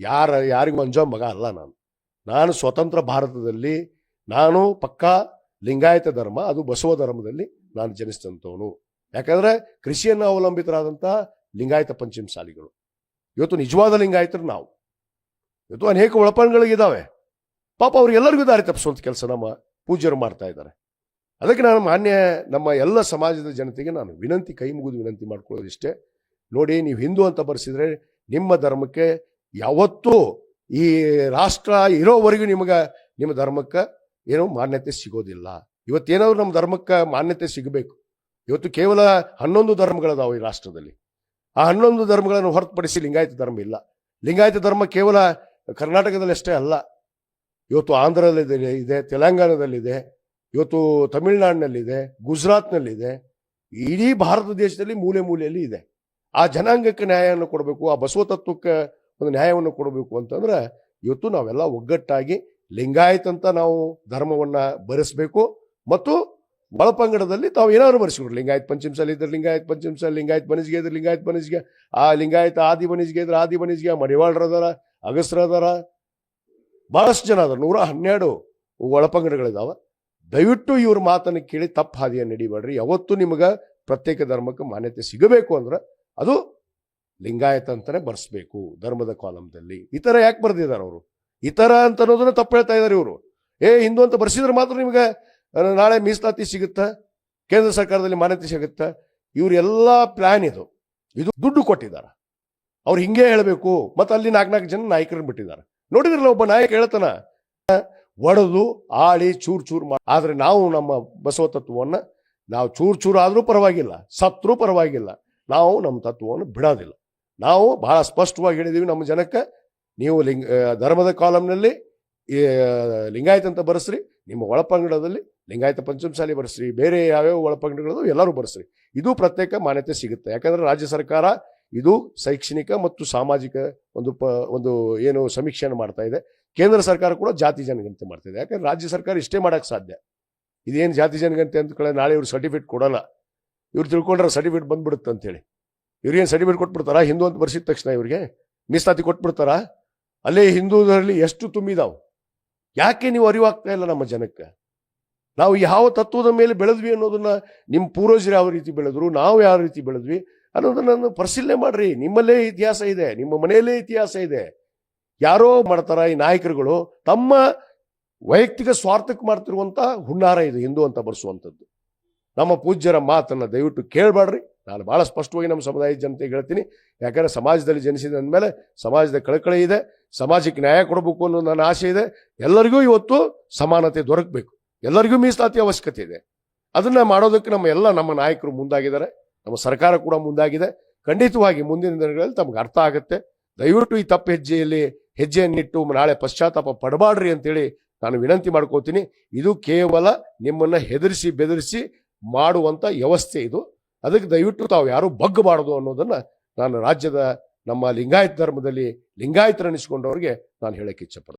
ಯಾರ, ಯಾರಿಗೂ ಅಂಜೋ ಮಗ ಅಲ್ಲ ನಾನು. ನಾನು ಸ್ವತಂತ್ರ ಭಾರತದಲ್ಲಿ, ನಾನು ಪಕ್ಕಾ ಲಿಂಗಾಯತ ಧರ್ಮ, ಅದು ಬಸವ ಧರ್ಮದಲ್ಲಿ ನಾನು ಜನಿಸಿದಂಥವನು. ಯಾಕಂದ್ರೆ ಕೃಷಿಯನ್ನು ಅವಲಂಬಿತರಾದಂಥ ಲಿಂಗಾಯತ ಪಂಚಮಸಾಲಿಗಳು. ಇವತ್ತು ನಿಜವಾದ ಲಿಂಗಾಯತರು ನಾವು. ಇವತ್ತು ಅನೇಕ ಒಳಪಣಗಳಿದ್ದಾವೆ ಪಾಪ ಅವ್ರಿಗೆಲ್ಲರಿಗೂ ದಾರಿ ತಪ್ಪಿಸುವಂಥ ಕೆಲಸ ನಮ್ಮ ಪೂಜ್ಯರು ಮಾಡ್ತಾ ಇದ್ದಾರೆ. ಅದಕ್ಕೆ ನಾನು ಮಾನ್ಯ ನಮ್ಮ ಎಲ್ಲ ಸಮಾಜದ ಜನತೆಗೆ ನಾನು ವಿನಂತಿ, ಕೈ ಮುಗಿದು ವಿನಂತಿ ಮಾಡ್ಕೊಳ್ಳೋದಿಷ್ಟೇ. ನೋಡಿ, ನೀವು ಹಿಂದೂ ಅಂತ ಬರೆಸಿದ್ರೆ ನಿಮ್ಮ ಧರ್ಮಕ್ಕೆ ಯಾವತ್ತೂ ಈ ರಾಷ್ಟ್ರ ಇರೋವರೆಗೂ ನಿಮಗೆ, ನಿಮ್ಮ ಧರ್ಮಕ್ಕೆ ಏನು ಮಾನ್ಯತೆ ಸಿಗೋದಿಲ್ಲ. ಇವತ್ತೇನಾದ್ರು ನಮ್ಮ ಧರ್ಮಕ್ಕೆ ಮಾನ್ಯತೆ ಸಿಗಬೇಕು. ಇವತ್ತು ಕೇವಲ ಹನ್ನೊಂದು ಧರ್ಮಗಳದಾವು ಈ ರಾಷ್ಟ್ರದಲ್ಲಿ. ಆ ಹನ್ನೊಂದು ಧರ್ಮಗಳನ್ನು ಹೊರತುಪಡಿಸಿ ಲಿಂಗಾಯತ ಧರ್ಮ ಇಲ್ಲ. ಲಿಂಗಾಯತ ಧರ್ಮ ಕೇವಲ ಕರ್ನಾಟಕದಲ್ಲಿ ಅಷ್ಟೇ ಅಲ್ಲ. ಇವತ್ತು ಆಂಧ್ರದಲ್ಲಿದೆ, ಇದೆ, ತೆಲಂಗಾಣದಲ್ಲಿದೆ, ಇವತ್ತು ತಮಿಳ್ನಾಡಿನಲ್ಲಿದೆ, ಗುಜರಾತ್ನಲ್ಲಿದೆ, ಇಡೀ ಭಾರತ ದೇಶದಲ್ಲಿ ಮೂಲೆ ಮೂಲೆಯಲ್ಲಿ ಇದೆ. ಆ ಜನಾಂಗಕ್ಕೆ ನ್ಯಾಯವನ್ನು ಕೊಡಬೇಕು, ಆ ಬಸವ ತತ್ವಕ್ಕೆ ಒಂದು ನ್ಯಾಯವನ್ನು ಕೊಡಬೇಕು ಅಂತಂದ್ರೆ ಇವತ್ತು ನಾವೆಲ್ಲ ಒಗ್ಗಟ್ಟಾಗಿ ಲಿಂಗಾಯತ್ ಅಂತ ನಾವು ಧರ್ಮವನ್ನ ಭರಿಸಬೇಕು ಮತ್ತು ಒಳಪಂಗಡದಲ್ಲಿ ತಾವು ಏನಾದ್ರು ಬರೆಸಿಕೊಡ್ರಿ. ಲಿಂಗಾಯತ್ ಪಂಚಮಸಾಲಿ ಇದ್ರೆ ಲಿಂಗಾಯತ್ ಪಂಚಮಸಾಲಿ ಲಿಂಗಾಯತ್ ಬನಿಸ್ಗೆ ಇದ್ರೆ ಲಿಂಗಾಯತ್ ಬನಿಸ್ಗೆ, ಆ ಲಿಂಗಾಯತ ಆದಿ ಬನಿಸ್ಗೆ ಇದ್ರೆ ಆದಿ ಬನಿಸ್ಗೆ, ಮಡಿವಾಳ್ರ ಅದಾರ ಅಗಸ್ರ ಅದಾರ, ಬಹಳಷ್ಟು ಜನ ಅದಾರ. ನೂರ ಹನ್ನೆರಡು ಒಳಪಂಗಡಗಳಿದಾವೆ. ದಯವಿಟ್ಟು ಇವ್ರ ಮಾತನ್ನು ಕೇಳಿ ತಪ್ಪು ಹಾದಿಯನ್ನು ನಡಿಬೇಡ್ರಿ ಯಾವತ್ತು ನಿಮಗೆ ಪ್ರತ್ಯೇಕ ಧರ್ಮಕ್ಕೆ ಮಾನ್ಯತೆ ಸಿಗಬೇಕು ಅಂದ್ರೆ ಅದು ಲಿಂಗಾಯತ ಅಂತಾನೆ ಬರ್ಸ್ಬೇಕು ಧರ್ಮದ ಕಾಲಂದಲ್ಲಿ ಇತರ ಯಾಕೆ ಬರ್ದಿದ್ದಾರೆ ಅವರು? ಇತರ ಅಂತ ಅನ್ನೋದನ್ನ ತಪ್ಪು ಹೇಳ್ತಾ ಇದ್ದಾರೆ ಇವರು. ಏ, ಹಿಂದೂ ಅಂತ ಬರ್ಸಿದ್ರೆ ಮಾತ್ರ ನಿಮಗೆ ನಾಳೆ ಮೀಸಲಾತಿ ಸಿಗುತ್ತಾ? ಕೇಂದ್ರ ಸರ್ಕಾರದಲ್ಲಿ ಮಾನ್ಯತೆ ಸಿಗುತ್ತಾ? ಇವರೆಲ್ಲ ಪ್ಲಾನ್ ಇದು. ಇದು ದುಡ್ಡು ಕೊಟ್ಟಿದ್ದಾರೆ. ಅವ್ರು ಹಿಂಗೆ ಹೇಳಬೇಕು. ಮತ್ತು ಅಲ್ಲಿ ನಾಲ್ಕು ನಾಲ್ಕು ಜನ ನಾಯಕರನ್ನು ಬಿಟ್ಟಿದ್ದಾರೆ. ನೋಡಿದ್ರಲ್ಲ ಒಬ್ಬ ನಾಯಕ ಹೇಳ್ತಾನ, ಒಡೆದು, ಆಳಿ, ಚೂರು ಚೂರು ಮಾ ಆದರೆ ನಾವು ನಮ್ಮ ಬಸವ ತತ್ವವನ್ನ ನಾವು ಚೂರು ಚೂರು ಆದರೂ ಪರವಾಗಿಲ್ಲ, ಸತ್ರೂ ಪರವಾಗಿಲ್ಲ. ನಾವು ನಮ್ಮ ತತ್ವವನ್ನು ಬಿಡೋದಿಲ್ಲ. ನಾವು ಬಹಳ ಸ್ಪಷ್ಟವಾಗಿ ಹೇಳಿದೀವಿ ನಮ್ಮ ಜನಕ್ಕೆ. ನೀವು ಲಿಂಗ ಧರ್ಮದ ಕಾಲಂನಲ್ಲಿ ಲಿಂಗಾಯತ ಅಂತ ಬರೆಸ್ರಿ, ನಿಮ್ಮ ಒಳಪಂಗಡದಲ್ಲಿ ಲಿಂಗಾಯತ ಪಂಚಮಸಾಲಿ ಬರೆಸ್ರಿ, ಬೇರೆ ಯಾವ್ಯಾವ ಒಳಪಂಗಡಗಳು ಎಲ್ಲರೂ ಬರೆಸ್ರಿ. ಇದು ಪ್ರತ್ಯೇಕ ಮಾನ್ಯತೆ ಸಿಗುತ್ತೆ. ಯಾಕಂದ್ರೆ ರಾಜ್ಯ ಸರ್ಕಾರ ಇದು ಶೈಕ್ಷಣಿಕ ಮತ್ತು ಸಾಮಾಜಿಕ ಒಂದು ಪ, ಒಂದು ಏನು ಸಮೀಕ್ಷೆಯನ್ನು ಮಾಡ್ತಾ ಇದೆ. ಕೇಂದ್ರ ಸರ್ಕಾರ ಕೂಡ ಜಾತಿ ಜನಗಣತಿ ಮಾಡ್ತಾ ಇದೆ. ಯಾಕಂದ್ರೆ ರಾಜ್ಯ ಸರ್ಕಾರ ಇಷ್ಟೇ ಮಾಡಕ್ಕೆ ಸಾಧ್ಯ. ಇದೇನು ಜಾತಿ ಜನಗಣತಿ ಅಂತ ನಾಳೆ ಇವ್ರು ಸರ್ಟಿಫಿಕೇಟ್ ಕೊಡೋಲ್ಲ. ಇವ್ರು ತಿಳ್ಕೊಂಡ್ರೆ ಸರ್ಟಿಫಿಕೇಟ್ ಬಂದ್ಬಿಡುತ್ತೆ ಅಂತೇಳಿ ಇವ್ರಿಗೇನು ಸರ್ಟಿಫಿಕೇಟ್ ಕೊಟ್ಬಿಡ್ತಾರಾ? ಹಿಂದೂ ಅಂತ ಬರ್ಸಿದ ತಕ್ಷಣ ಇವ್ರಿಗೆ? ಮೀಸಲಾತಿ ಕೊಟ್ಬಿಡ್ತಾರಾ? ಅಲ್ಲೇ ಹಿಂದೂದರಲ್ಲಿ ಎಷ್ಟು ತುಂಬಿದಾವು? ಯಾಕೆ ನೀವು ಅರಿವಾಗ್ತಾ ಇಲ್ಲ ನಮ್ಮ ಜನಕ್ಕೆ? ನಾವು ಯಾವ ತತ್ವದ ಮೇಲೆ ಬೆಳೆದ್ವಿ ಅನ್ನೋದನ್ನ ನಿಮ್ಮ ಪೂರ್ವಜರು ಯಾವ ರೀತಿ ಬೆಳೆದ್ರು, ನಾವು ಯಾವ ರೀತಿ ಬೆಳೆದ್ವಿ ಅನ್ನೋದನ್ನ ಪರಿಶೀಲನೆ ಮಾಡ್ರಿ. ನಿಮ್ಮಲ್ಲೇ ಇತಿಹಾಸ ಇದೆ, ನಿಮ್ಮ ಮನೆಯಲ್ಲೇ ಇತಿಹಾಸ ಇದೆ. ಯಾರೋ ಮಾಡ್ತಾರ ಈ ನಾಯಕರುಗಳು? ತಮ್ಮ ವೈಯಕ್ತಿಕ ಸ್ವಾರ್ಥಕ್ಕೆ ಮಾಡ್ತಿರುವಂಥ ಹುನ್ನಾರ ಇದು ಹಿಂದೂ ಅಂತ ಬರ್ಸುವಂಥದ್ದು. ನಮ್ಮ ಪೂಜ್ಯರ ಮಾತನ್ನ ದಯವಿಟ್ಟು ಕೇಳಬೇಡ್ರಿ ನಾನು ಭಾಳ ಸ್ಪಷ್ಟವಾಗಿ ನಮ್ಮ ಸಮುದಾಯದ ಜನತೆಗೆ ಹೇಳ್ತೀನಿ. ಯಾಕಂದರೆ ಸಮಾಜದಲ್ಲಿ ಜನಿಸಿದ ಅಂದಮೇಲೆ ಸಮಾಜದ ಕಳಕಳಿ ಇದೆ, ಸಮಾಜಕ್ಕೆ ನ್ಯಾಯ ಕೊಡಬೇಕು ಅನ್ನೋ ನನ್ನ ಆಸೆ ಇದೆ. ಎಲ್ಲರಿಗೂ ಇವತ್ತು ಸಮಾನತೆ ದೊರಕಬೇಕು. ಎಲ್ಲರಿಗೂ ಮೀಸಲಾತಿ ಅವಶ್ಯಕತೆ ಇದೆ. ಅದನ್ನು ಮಾಡೋದಕ್ಕೆ ನಮ್ಮ ಎಲ್ಲ ನಮ್ಮ ನಾಯಕರು ಮುಂದಾಗಿದ್ದಾರೆ. ನಮ್ಮ ಸರ್ಕಾರ ಕೂಡ ಮುಂದಾಗಿದೆ. ಖಂಡಿತವಾಗಿ ಮುಂದಿನ ದಿನಗಳಲ್ಲಿ ತಮ್ಗೆ ಅರ್ಥ ಆಗುತ್ತೆ. ದಯವಿಟ್ಟು ಈ ತಪ್ಪು ಹೆಜ್ಜೆಯಲ್ಲಿ ಹೆಜ್ಜೆಯನ್ನಿಟ್ಟು ನಾಳೆ ಪಶ್ಚಾತ್ತಾಪ ಪಡಬಾಡ್ರಿ ಅಂತೇಳಿ ನಾನು ವಿನಂತಿ ಮಾಡ್ಕೋತೀನಿ. ಇದು ಕೇವಲ ನಿಮ್ಮನ್ನು ಹೆದರಿಸಿ, ಬೆದರಿಸಿ ಮಾಡುವಂಥ ವ್ಯವಸ್ಥೆ ಇದು. ಅದಕ್ಕೆ ದಯವಿಟ್ಟು ತಾವು ಯಾರೂ ಬಗ್ಗಬಾರದು ಅನ್ನೋದನ್ನು ನಾನು ರಾಜ್ಯದ ನಮ್ಮ ಲಿಂಗಾಯತ ಧರ್ಮದಲ್ಲಿ ಲಿಂಗಾಯತರನಿಸ್ಕೊಂಡವ್ರಿಗೆ ನಾನು ಹೇಳಕ್ಕೆ ಇಚ್ಛೆ ಪಡ್ತೀನಿ.